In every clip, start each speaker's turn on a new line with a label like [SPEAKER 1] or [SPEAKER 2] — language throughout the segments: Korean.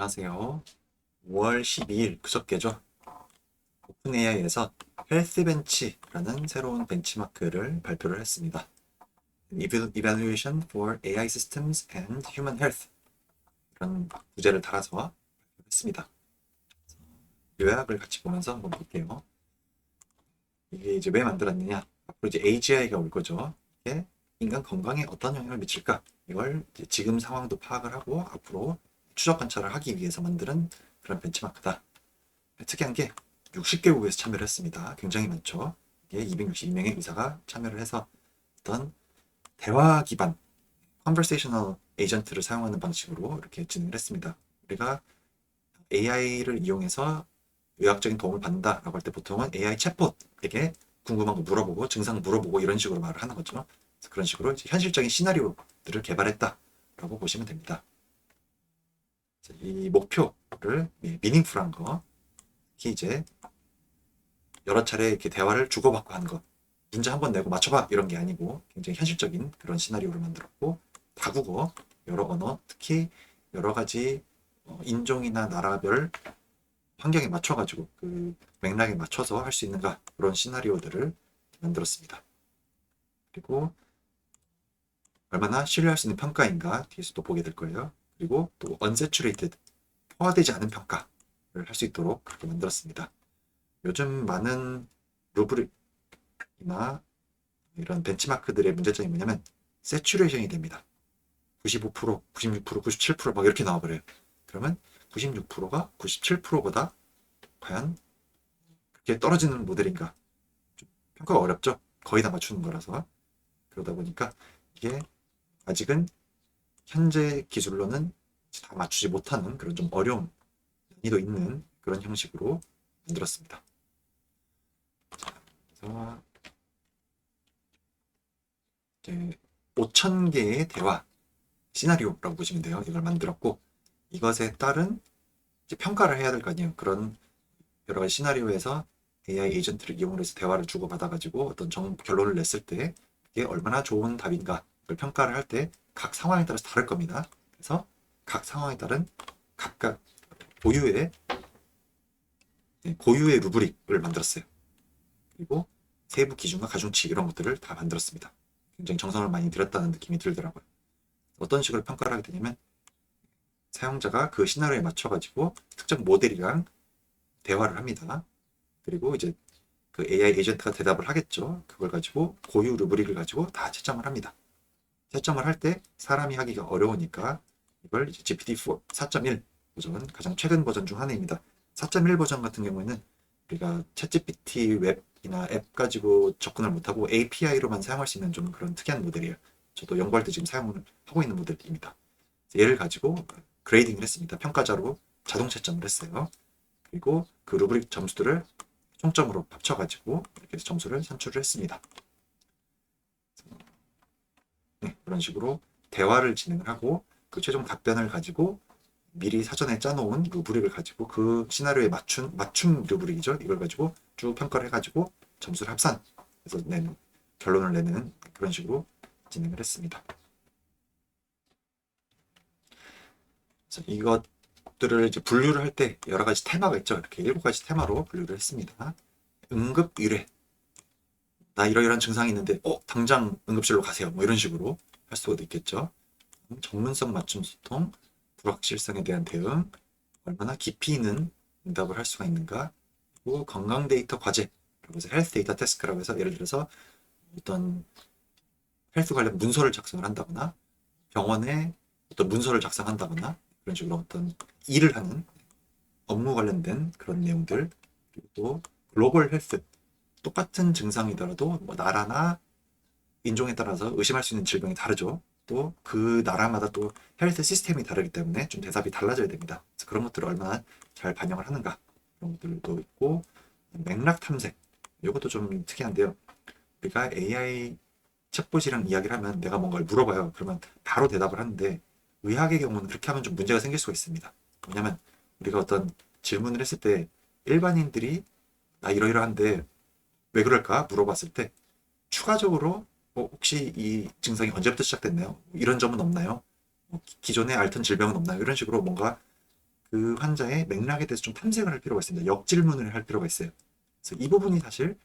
[SPEAKER 1] 안녕하세요. 5월 12일 그저께죠. 오픈 AI에서 헬스벤치라는 새로운 벤치마크를 발표를 했습니다. Eval- Evaluation for AI Systems and Human Health 이런 부제를 달아서 발표했습니다. 요약을 같이 보면서 한번 볼게요. 이게 이제 왜 만들었느냐? 앞으로 이제 AGI가 올 거죠. 이게 인간 건강에 어떤 영향을 미칠까? 이걸 지금 상황도 파악을 하고 앞으로 추적 관찰을 하기 위해서 만드는 그런 벤치마크다. 특이한 게 60개국에서 참여를 했습니다. 굉장히 많죠. 이게 262명의 의사가 참여를 해서 어떤 대화 기반 conversational agent를 사용하는 방식으로 이렇게 진행을 했습니다. 우리가 AI를 이용해서 의학적인 도움을 받는다라고 할 때 보통은 AI 챗봇에게 궁금한 거 물어보고 증상 물어보고 이런 식으로 말을 하는 거죠. 그런 식으로 현실적인 시나리오들을 개발했다라고 보시면 됩니다. 자, 이 목표를 미닝풀한 거, 특히 이제 여러 차례 이렇게 대화를 주고받고 한 것, 문제 한 번 내고 맞춰봐 이런 게 아니고 굉장히 현실적인 그런 시나리오를 만들었고 다국어, 여러 언어, 특히 여러 가지 어, 인종이나 나라별 환경에 맞춰가지고 그 맥락에 맞춰서 할 수 있는가 그런 시나리오들을 만들었습니다. 그리고 얼마나 신뢰할 수 있는 평가인가 뒤에서 또 보게 될 거예요. 그리고 또 unsaturated 포화되지 않은 평가를 할 수 있도록 그렇게 만들었습니다. 요즘 많은 루브릭이나 이런 벤치마크들의 문제점이 뭐냐면 세츄레이션이 됩니다. 95%, 96%, 97%막 이렇게 나와버려요. 그러면 96%가 97%보다 과연 그렇게 떨어지는 모델인가? 좀 평가가 어렵죠. 거의 다 맞추는 거라서 그러다 보니까 이게 아직은 현재 기술로는 다 맞추지 못하는 그런 좀 어려운 난이도 있는 그런 형식으로 만들었습니다. 자, 그래서 이제 5천 개의 대화 시나리오라고 보시면 돼요. 이걸 만들었고 이것에 따른 평가를 해야 될 거 아니에요. 그런 여러 가지 시나리오에서 AI 에이전트를 이용해서 대화를 주고받아가지고 어떤 정, 결론을 냈을 때 이게 얼마나 좋은 답인가 를 평가를 할 때 각 상황에 따라서 다를 겁니다. 그래서 각 상황에 따른 각각 고유의 네, 고유의 루브릭을 만들었어요. 그리고 세부 기준과 가중치 이런 것들을 다 만들었습니다. 굉장히 정성을 많이 들였다는 느낌이 들더라고요. 어떤 식으로 평가를 하게 되냐면 사용자가 그 시나리오에 맞춰가지고 특정 모델이랑 대화를 합니다. 그리고 이제 그 AI 에이전트가 대답을 하겠죠. 그걸 가지고 고유 루브릭을 가지고 다 채점을 합니다. 채점을 할 때 사람이 하기가 어려우니까 이걸 이제 GPT-4 4.1 버전 가장 최근 버전 중 하나입니다. 4.1 버전 같은 경우에는 우리가 챗GPT 웹이나 앱 가지고 접근을 못하고 API로만 사용할 수 있는 좀 그런 특이한 모델이에요. 저도 연구할 때 지금 사용을 하고 있는 모델입니다. 얘를 가지고 그레이딩을 했습니다. 평가자로 자동 채점을 했어요. 그리고 그 루브릭 점수들을 총점으로 합쳐가지고 이렇게 점수를 산출을 했습니다. 네, 그런 식으로 대화를 진행을 하고 그 최종 답변을 가지고 미리 사전에 짜놓은 루브릭을 가지고 그 시나리오에 맞춘 맞춤 루브릭이죠. 이걸 가지고 쭉 평가를 해가지고 점수를 합산해서 낸 결론을 내는 그런 식으로 진행을 했습니다. 이것들을 이제 분류를 할 때 여러 가지 테마가 있죠. 이렇게 일곱 가지 테마로 분류를 했습니다. 응급 의뢰. 나 이러이러한 증상이 있는데, 어, 당장 응급실로 가세요. 뭐 이런 식으로 할 수도 있겠죠. 전문성 맞춤 소통, 불확실성에 대한 대응, 얼마나 깊이 있는 응답을 할 수가 있는가, 그리고 건강 데이터 과제, 그래서 헬스 데이터 태스크라고 해서 예를 들어서 어떤 헬스 관련 문서를 작성을 한다거나 병원에 어떤 문서를 작성한다거나 그런 식으로 어떤 일을 하는 업무 관련된 그런 내용들 그리고 또 글로벌 헬스 똑같은 증상이더라도 뭐 나라나 인종에 따라서 의심할 수 있는 질병이 다르죠. 또 그 나라마다 또 헬스 시스템이 다르기 때문에 좀 대답이 달라져야 됩니다. 그래서 그런 것들을 얼마나 잘 반영을 하는가 그런 것들도 있고 맥락 탐색 이것도 좀 특이한데요. 우리가 AI 챗봇이랑 이야기를 하면 내가 뭔가를 물어봐요. 그러면 바로 대답을 하는데 의학의 경우는 그렇게 하면 좀 문제가 생길 수가 있습니다. 왜냐하면 우리가 어떤 질문을 했을 때 일반인들이 나 이러이러한데 왜 그럴까 물어봤을 때 추가적으로 어, 혹시 이 증상이 언제부터 시작됐나요? 이런 점은 없나요? 뭐 기- 기존에 앓던 질병은 없나요? 이런 식으로 뭔가 그 환자의 맥락에 대해서 좀 탐색을 할 필요가 있습니다. 역질문을 할 필요가 있어요. 그래서 이 부분이 사실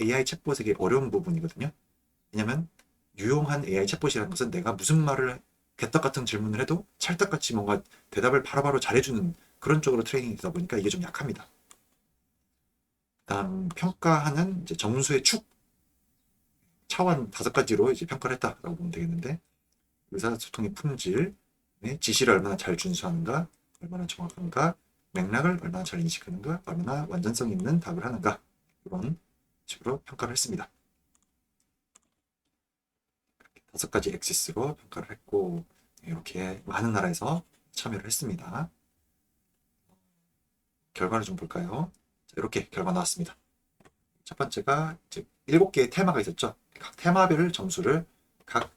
[SPEAKER 1] AI 챗봇에게 어려운 부분이거든요. 왜냐면 유용한 AI 챗봇이라는 것은 내가 무슨 말을 개떡 같은 질문을 해도 찰떡같이 뭔가 대답을 바로바로 잘해주는 그런 쪽으로 트레이닝이 되다 보니까 이게 좀 약합니다. 다음 평가하는 이제 점수의 축 차원 다섯 가지로 이제 평가를 했다라고 보면 되겠는데 의사소통의 품질, 네, 지시를 얼마나 잘 준수하는가, 얼마나 정확한가, 맥락을 얼마나 잘 인식하는가, 얼마나 완전성 있는 답을 하는가 이런 식으로 평가를 했습니다. 다섯 가지 엑시스로 평가를 했고 이렇게 많은 나라에서 참여를 했습니다. 결과를 좀 볼까요? 자, 이렇게 결과 나왔습니다. 첫 번째가 이제 일곱 개의 테마가 있었죠. 각 테마별 점수를 각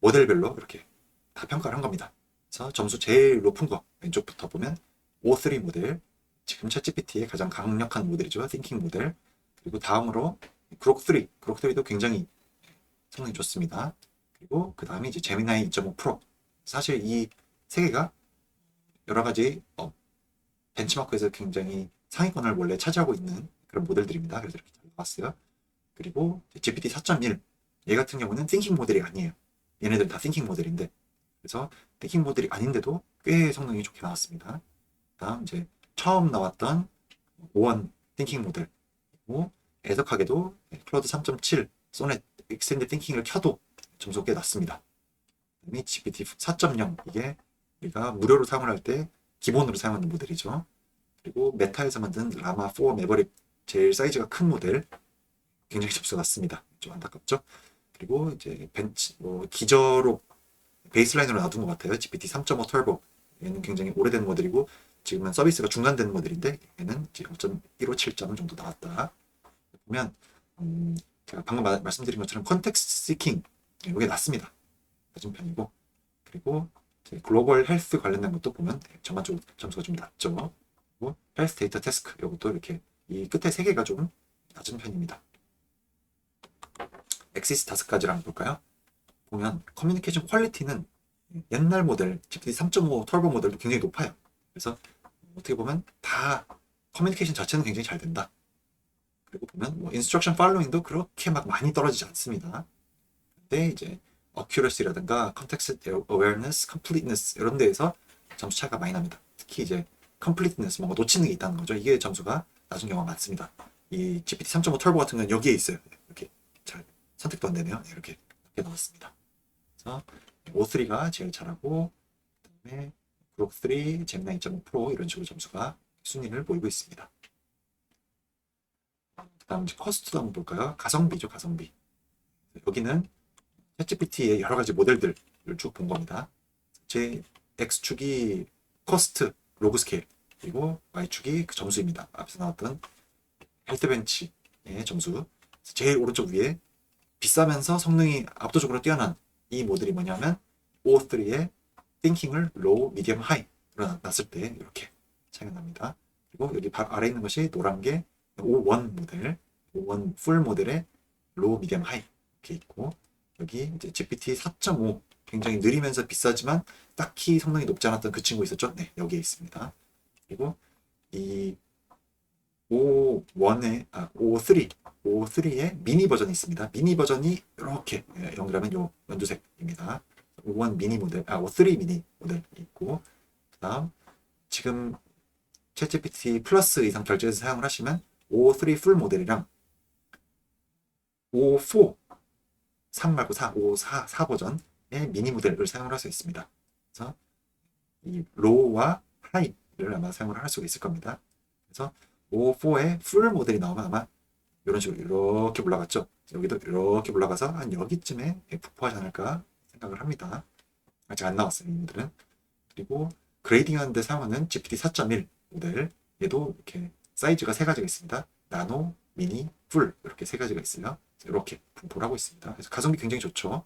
[SPEAKER 1] 모델별로 이렇게 다 평가를 한 겁니다. 그래서 점수 제일 높은 거 왼쪽부터 보면 O3 모델, 지금 챗GPT의 가장 강력한 모델이죠. 띵킹 모델. 그리고 다음으로 그록 3, 그록 3도 굉장히 성능이 좋습니다. 그리고 그 다음에 이제 제미나이 2.5 프로. 사실 이 세 개가 여러 가지 어, 벤치마크에서 굉장히 상위권을 원래 차지하고 있는 그런 모델들입니다. 그래서 이렇게 잘 나왔어요. 그리고 GPT 4.1. 얘 같은 경우는 띵킹 모델이 아니에요. 얘네들 다 띵킹 모델인데. 그래서 띵킹 모델이 아닌데도 꽤 성능이 좋게 나왔습니다. 다음 이제 처음 나왔던 5원 띵킹 모델. 그리고 애석하게도 클로드 3.7 소넷 익스텐드 띵킹을 켜도 점수가 꽤 낮습니다. 그다음에 GPT 4.0 이게 우리가 무료로 사용을 할 때 기본으로 사용하는 모델이죠. 그리고 메타에서 만든 라마 4 매버릭 제일 사이즈가 큰 모델 굉장히 점수가 낮습니다. 좀 안타깝죠. 그리고 이제 벤치 뭐 기저로 베이스라인으로 놔둔 것 같아요. GPT 3.5 터보 얘는 굉장히 오래된 모델이고 지금은 서비스가 중단된 모델인데 얘는 이제 0.157점 정도 나왔다. 보면 음, 제가 방금 마- 말씀드린 것처럼 컨텍스트 시킹 이게 낮습니다. 낮은 편이고 그리고 이제 글로벌 헬스 관련된 것도 보면 전반적으로 점수가 좀 낮죠. 그리고 헬스 데이터 태스크 이것도 이렇게 이 끝에 세 개가 좀 낮은 편입니다. 엑시스 다섯 한번 볼까요? 보면 커뮤니케이션 퀄리티는 옛날 모델 GPT 3.5 터보 모델도 굉장히 높아요. 그래서 어떻게 보면 다 커뮤니케이션 자체는 굉장히 잘 된다. 그리고 보면 뭐 인스트럭션 팔로잉도 그렇게 막 많이 떨어지지 않습니다. 근데 이제 accuracy라든가 context awareness, completeness 이런 데에서 점수 차이가 많이 납니다. 특히 이제 completeness 뭔가 놓치는 게 있다는 거죠. 이게 점수가 낮은 경우가 많습니다. 이 GPT 3.5 터보 같은 경우는 여기에 있어요. 이렇게 잘 선택도 안 되네요. 이렇게 이렇게 나왔습니다. 그래서 O3가 제일 잘하고 그다음에 그록 3, 잼나 2.5 프로 이런 식으로 점수가 순위를 보이고 있습니다. 그다음 이제 커스트도 한번 볼까요? 가성비죠, 가성비. 여기는 챗GPT의 여러 가지 모델들을 쭉 본 겁니다. 제 X축이 코스트, 로그 스케일, 그리고 Y축이 그 점수입니다. 앞에서 나왔던 헬스벤치의 점수. 제일 오른쪽 위에 비싸면서 성능이 압도적으로 뛰어난 이 모델이 뭐냐면 O3의 띵킹을 로우, 미디엄, 하이로 놨을 때 이렇게 차이가 납니다. 그리고 여기 바- 아래 있는 것이 노란 게 O1 모델, O1 풀 모델의 로우, 미디엄, 하이 이렇게 있고 여기 이제 GPT 4.5 굉장히 느리면서 비싸지만 딱히 성능이 높지 않았던 그 친구 있었죠? 네, 여기에 있습니다. 그리고 이 O1의 아, O3 O3의 미니 버전이 있습니다. 미니 버전이 이렇게 예, 연결하면 요 연두색입니다. O1 미니 모델, 아 O3 미니 모델이 있고 그다음 지금 챗GPT 플러스 이상 결제해서 사용을 하시면 O3 풀 모델이랑 O4 3 말고 4, 5, 4, 4 버전의 미니 모델을 사용을 할 수 있습니다. 그래서 이 로우와 하이를 아마 사용을 할 수가 있을 겁니다. 그래서 O4의 풀 모델이 나오면 아마 이런 식으로 이렇게 올라갔죠. 여기도 이렇게 올라가서 한 여기쯤에 폭포하지 않을까 생각을 합니다. 아직 안 나왔어요, 이들은. 그리고 그레이딩 하는데 사용하는 GPT 4.1 모델 얘도 이렇게 사이즈가 세 가지가 있습니다. 나노, 미니, 풀 이렇게 세 가지가 있어요. 이렇게 분포를 하고 있습니다. 그래서 가성비 굉장히 좋죠.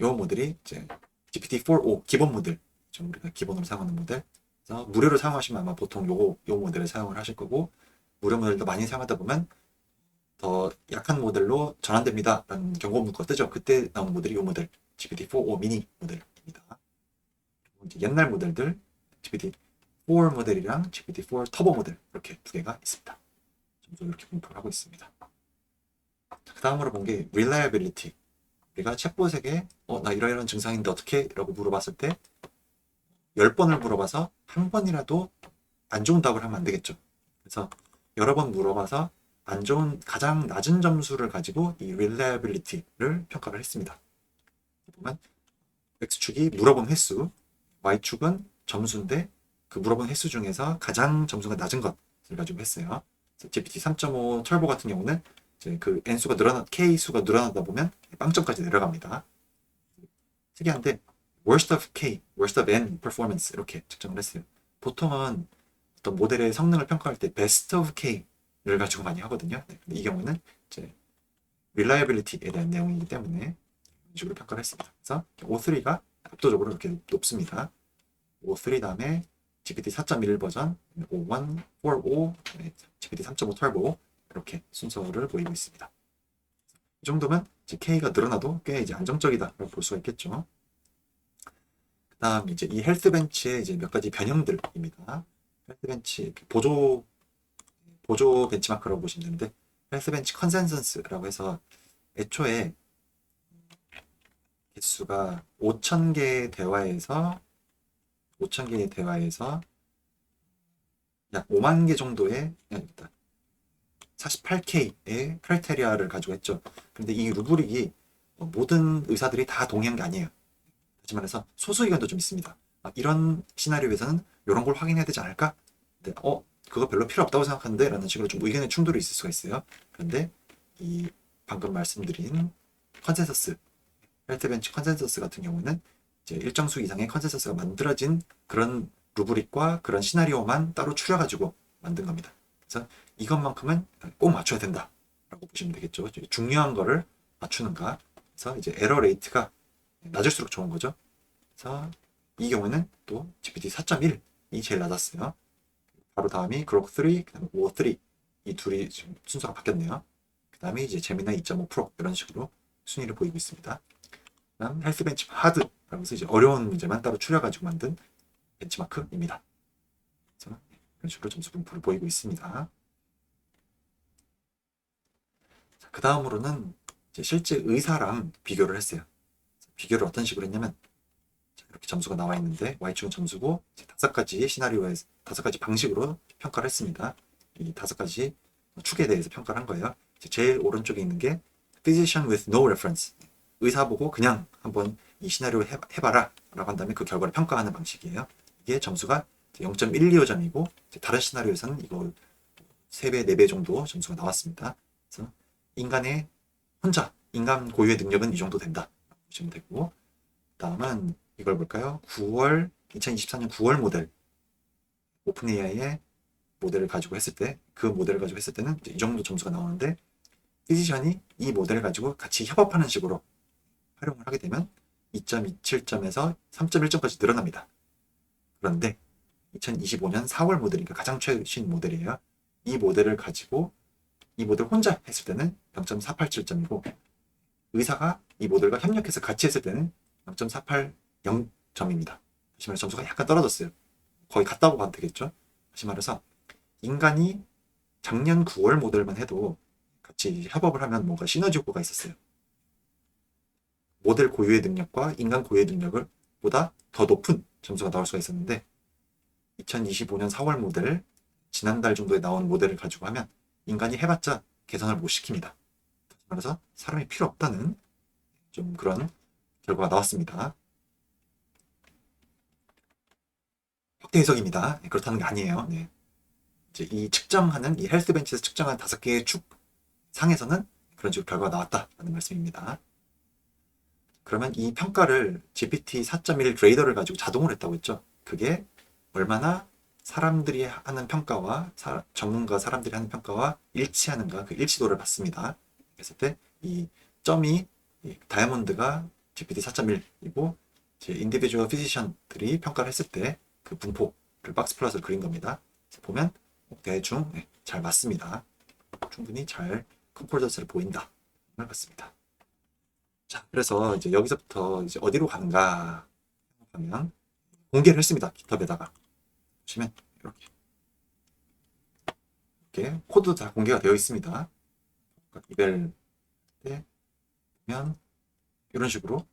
[SPEAKER 1] 이 모델이 이제 GPT-4o 기본 모델, 좀 우리가 기본으로 사용하는 모델. 그래서 무료로 사용하시면 아마 보통 요거 요 모델을 사용을 하실 거고 무료 모델도 많이 사용하다 보면 더 약한 모델로 전환됩니다 라는 경고 문구가 뜨죠. 그때 나오는 모델이 이 모델 GPT-4o 미니 모델입니다. 이제 옛날 모델들 GPT-4 모델이랑 GPT-4 터보 모델 이렇게 두 개가 있습니다. 점수 이렇게 분포를 하고 있습니다. 그 다음으로 본 게 reliability. 우리가 챗봇에게 어, 나 이러이러한 증상인데 어떻게? 라고 물어봤을 때 10번을 물어봐서 한 번이라도 안 좋은 답을 하면 안 되겠죠. 그래서 여러 번 물어봐서 안 좋은 가장 낮은 점수를 가지고 이 reliability를 평가를 했습니다. 보면 x축이 물어본 횟수, y축은 점수인데 그 물어본 횟수 중에서 가장 점수가 낮은 것을 가지고 했어요. GPT 3.5 털보 같은 경우는 그 n 수가 늘어나 k 수가 늘어나다 보면 빵점까지 내려갑니다. 특이한데 worst of k, worst of n performance 이렇게 측정을 했어요. 보통은 어떤 모델의 성능을 평가할 때 best of k를 가지고 많이 하거든요. 네, 근데 이 경우는 이제 reliability에 대한 내용이기 때문에 이런 식으로 평가를 했습니다. 그래서 O3가 압도적으로 이렇게 높습니다. O3 다음에 GPT 4.1 버전, 5.1, 4.5, 네, GPT 3.5 털보 이렇게 순서를 보이고 있습니다. 이 정도면 이제 K가 늘어나도 꽤 이제 안정적이다라고 볼 수가 있겠죠. 그 다음 이제 이 헬스벤치의 이제 몇 가지 변형들입니다. 헬스벤치 보조 보조 벤치마크라고 보시면 되는데 헬스벤치 컨센서스라고 해서 애초에 개수가 5,000개의 대화에서 5,000개의 대화에서 약 5만 개 정도의 아니, 48K의 크라이테리아를 가지고 했죠. 근데 이 루브릭이 모든 의사들이 다 동의한 게 아니에요. 다시 말해서 소수 의견도 좀 있습니다. 아, 이런 시나리오에서는 이런 걸 확인해야 되지 않을까? 근데 어 그거 별로 필요 없다고 생각하는데 라는 식으로 좀 의견의 충돌이 있을 수가 있어요. 그런데 이 방금 말씀드린 컨센서스 헬트벤치 컨센서스 같은 경우는 이제 일정 수 이상의 컨센서스가 만들어진 그런 루브릭과 그런 시나리오만 따로 추려가지고 만든 겁니다. 그래서 이것만큼은 꼭 맞춰야 된다라고 보시면 되겠죠. 중요한 거를 맞추는가. 그래서 이제 에러 레이트가 낮을수록 좋은 거죠. 그래서 이 경우는 또 GPT 4.1이 제일 낮았어요. 바로 다음이 그록 3, 그다음에 오 3. 이 둘이 지금 순서가 바뀌었네요. 그다음에 이제 제미나 2.5 프로 이런 식으로 순위를 보이고 있습니다. 그다음 헬스 벤치 하드라고 해서 이제 어려운 문제만 따로 추려가지고 만든 벤치마크입니다. 그래서 이런 식으로 점수 분포를 보이고 있습니다. 그 다음으로는 실제 의사랑 비교를 했어요. 비교를 어떤 식으로 했냐면 자, 이렇게 점수가 나와 있는데 y축은 점수고 다섯 가지 시나리오에 다섯 가지 방식으로 평가를 했습니다. 이 다섯 가지 축에 대해서 평가를 한 거예요. 제일 오른쪽에 있는 게 physician with no reference 의사 보고 그냥 한번 이 시나리오 해, 해봐라 라고 한 다음에 그 결과를 평가하는 방식이에요. 이게 점수가 0.125점이고 다른 시나리오에서는 이거 3배, 4배 정도 점수가 나왔습니다. 그래서 인간의 혼자, 인간 고유의 능력은 이 정도 된다. 보시면 되고 다음은 이걸 볼까요? 9월, 2024년 9월 모델 오픈 AI의 모델을 가지고 했을 때 그 모델을 가지고 했을 때는 이 정도 점수가 나오는데 피지션이 이 모델을 가지고 같이 협업하는 식으로 활용을 하게 되면 2.27점에서 3.1점까지 늘어납니다. 그런데 2025년 4월 모델이니까 가장 최신 모델이에요. 이 모델을 가지고 이 모델 혼자 했을 때는 0.487점이고 의사가 이 모델과 협력해서 같이 했을 때는 0.480점입니다. 다시 말해서 점수가 약간 떨어졌어요. 거의 같다고 봐도 되겠죠. 다시 말해서 인간이 작년 9월 모델만 해도 같이 협업을 하면 뭔가 시너지 효과가 있었어요. 모델 고유의 능력과 인간 고유의 능력을 보다 더 높은 점수가 나올 수가 있었는데 2025년 4월 모델 지난달 정도에 나온 모델을 가지고 하면 인간이 해봤자 개선을 못 시킵니다. 그래서 사람이 필요 없다는 좀 그런 결과가 나왔습니다. 확대 해석입니다. 네, 그렇다는 게 아니에요. 네. 이제 이 측정하는 이 헬스 벤치에서 측정한 다섯 개의 축 상에서는 그런 식으로 결과가 나왔다는 말씀입니다. 그러면 이 평가를 GPT 4.1 그레이더를 가지고 자동으로 했다고 했죠. 그게 얼마나 사람들이 하는 평가와 사, 전문가 사람들이 하는 평가와 일치하는가 그 일치도를 봤습니다. 그랬을 때 이 점이 이 다이아몬드가 GPT 4.1이고 제 인디비주얼 피지션들이 평가를 했을 때 그 분포를 박스 플러스를 그린 겁니다. 보면 대충 네, 잘 맞습니다. 충분히 잘 컴포저스를 보인다. 말 같습니다. 자, 그래서 이제 여기서부터 이제 어디로 가는가 하면 공개를 했습니다. 깃허브에다가. 보시면 이렇게 이렇게 코드 다 공개가 되어 있습니다. 이벨 때 보면 이런 식으로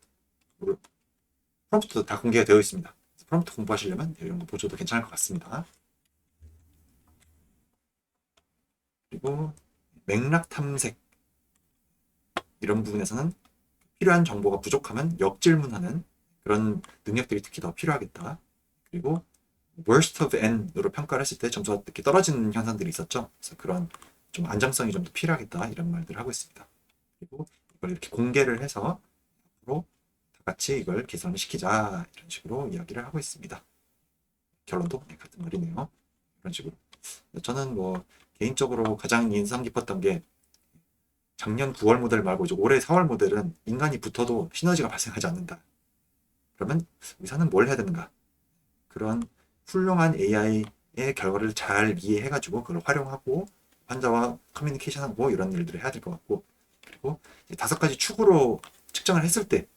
[SPEAKER 1] 프롬프트도 다 공개가 되어 있습니다. 프롬프트 공부하시려면 이런 거 보셔도 괜찮을 것 같습니다. 그리고 맥락 탐색 이런 부분에서는 필요한 정보가 부족하면 역질문하는 그런 능력들이 특히 더 필요하겠다. 그리고 worst of n으로 평가를 했을 때 점수가 이렇게 떨어지는 현상들이 있었죠. 그래서 그런 좀 안정성이 좀 더 필요하겠다 이런 말들을 하고 있습니다. 그리고 이걸 이렇게 공개를 해서 앞으로 다 같이 이걸 개선을 시키자 이런 식으로 이야기를 하고 있습니다. 결론도 네, 같은 말이네요. 이런 식으로. 저는 뭐 개인적으로 가장 인상 깊었던 게 작년 9월 모델 말고 이제 올해 4월 모델은 인간이 붙어도 시너지가 발생하지 않는다. 그러면 의사는 뭘 해야 되는가? 그런 훌륭한 AI의 결과를 잘 이해해가지고 그걸 활용하고 환자와 커뮤니케이션하고 이런 일들을 해야 될 것 같고 그리고 다섯 가지 축으로 측정을 했을 때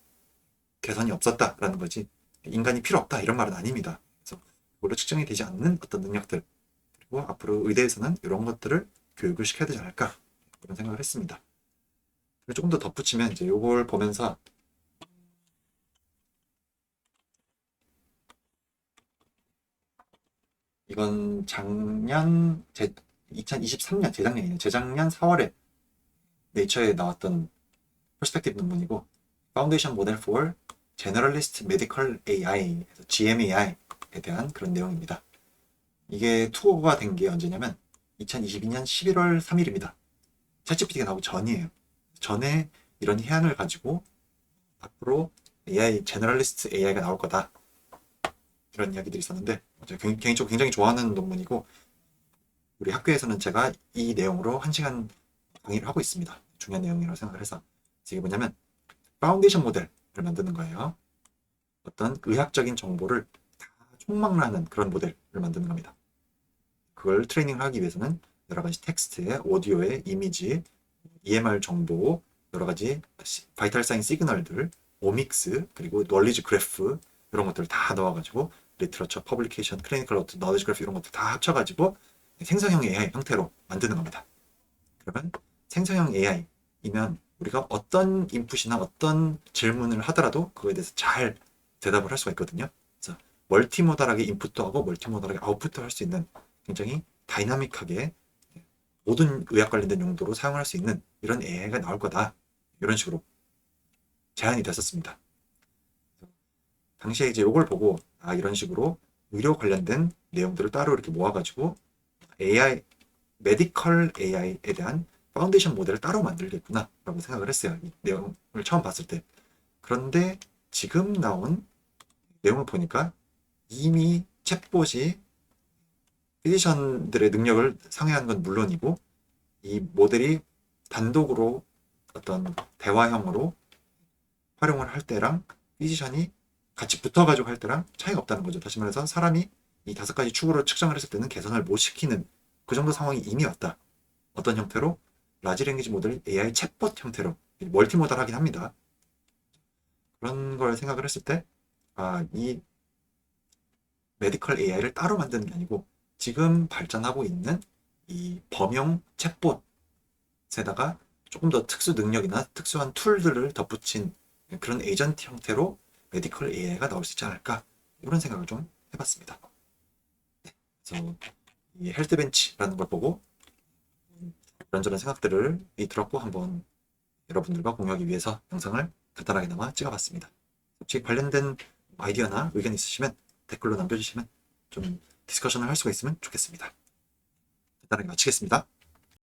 [SPEAKER 1] 개선이 없었다라는 거지 인간이 필요 없다 이런 말은 아닙니다. 그래서 그걸로 측정이 되지 않는 어떤 능력들 그리고 앞으로 의대에서는 이런 것들을 교육을 시켜야 되지 않을까 그런 생각을 했습니다. 조금 더 덧붙이면 이제 이걸 보면서 이건 작년 제 2023년 재작년이에요. 재작년 4월에 네이처에 나왔던 퍼스펙티브 논문이고 파운데이션 모델 for Generalist Medical AI GMAI에 대한 그런 내용입니다. 이게 투어가 된 게 언제냐면 2022년 11월 3일입니다. 챗GPT가 나오기 전이에요. 전에 이런 해안을 가지고 앞으로 AI 제너럴리스트 AI가 나올 거다. 이런 이야기들이 있었는데 제가 개인- 개인적으로 굉장히 좋아하는 논문이고 우리 학교에서는 제가 이 내용으로 한 시간 강의를 하고 있습니다. 중요한 내용이라고 생각을 해서 이게 뭐냐면 파운데이션 모델을 만드는 거예요. 어떤 의학적인 정보를 다 총망라하는 그런 모델을 만드는 겁니다. 그걸 트레이닝을 하기 위해서는 여러 가지 텍스트에 오디오에 이미지, EMR 정보, 여러 가지 시- 바이탈 사인 시그널들, 오믹스, 그리고 널리지 그래프 이런 것들을 다 넣어가지고 리트러처, 퍼블리케이션, 클리니컬 노트, 너리지 그래프 이런 것들 다 합쳐가지고 생성형 AI 형태로 만드는 겁니다. 그러면 생성형 AI이면 우리가 어떤 인풋이나 어떤 질문을 하더라도 그거에 대해서 잘 대답을 할 수가 있거든요. 그래서 멀티모달하게 인풋도 하고 멀티모달하게 아웃풋도 할 수 있는 굉장히 다이나믹하게 모든 의학 관련된 용도로 사용할 수 있는 이런 AI가 나올 거다. 이런 식으로 제안이 됐었습니다. 당시에 이제 이걸 보고 아 이런 식으로 의료 관련된 내용들을 따로 이렇게 모아가지고 AI 메디컬 AI에 대한 파운데이션 모델을 따로 만들겠구나라고 생각을 했어요. 이 내용을 처음 봤을 때. 그런데 지금 나온 내용을 보니까 이미 챗봇이 피지션들의 능력을 상회하는 건 물론이고 이 모델이 단독으로 어떤 대화형으로 활용을 할 때랑 피지션이 같이 붙어가지고 할 때랑 차이가 없다는 거죠. 다시 말해서 사람이 이 다섯 가지 축으로 측정을 했을 때는 개선을 못 시키는 그 정도 상황이 이미 왔다. 어떤 형태로? 라지 랭귀지 모델 AI 챗봇 형태로 멀티모달 하긴 합니다. 그런 걸 생각을 했을 때, 아, 이 메디컬 AI를 따로 만드는 게 아니고 지금 발전하고 있는 이 범용 챗봇에다가 조금 더 특수 능력이나 특수한 툴들을 덧붙인 그런 에이전트 형태로 메디컬 AI가 나올 수 있지 않을까 이런 생각을 좀 해봤습니다. 네, 그래서 이 헬스벤치라는 걸 보고 이런저런 생각들을 이 들었고 한번 여러분들과 공유하기 위해서 영상을 간단하게나마 찍어봤습니다. 혹시 관련된 아이디어나 의견 있으시면 댓글로 남겨주시면 좀 디스커션을 할 수가 있으면 좋겠습니다. 간단하게 마치겠습니다.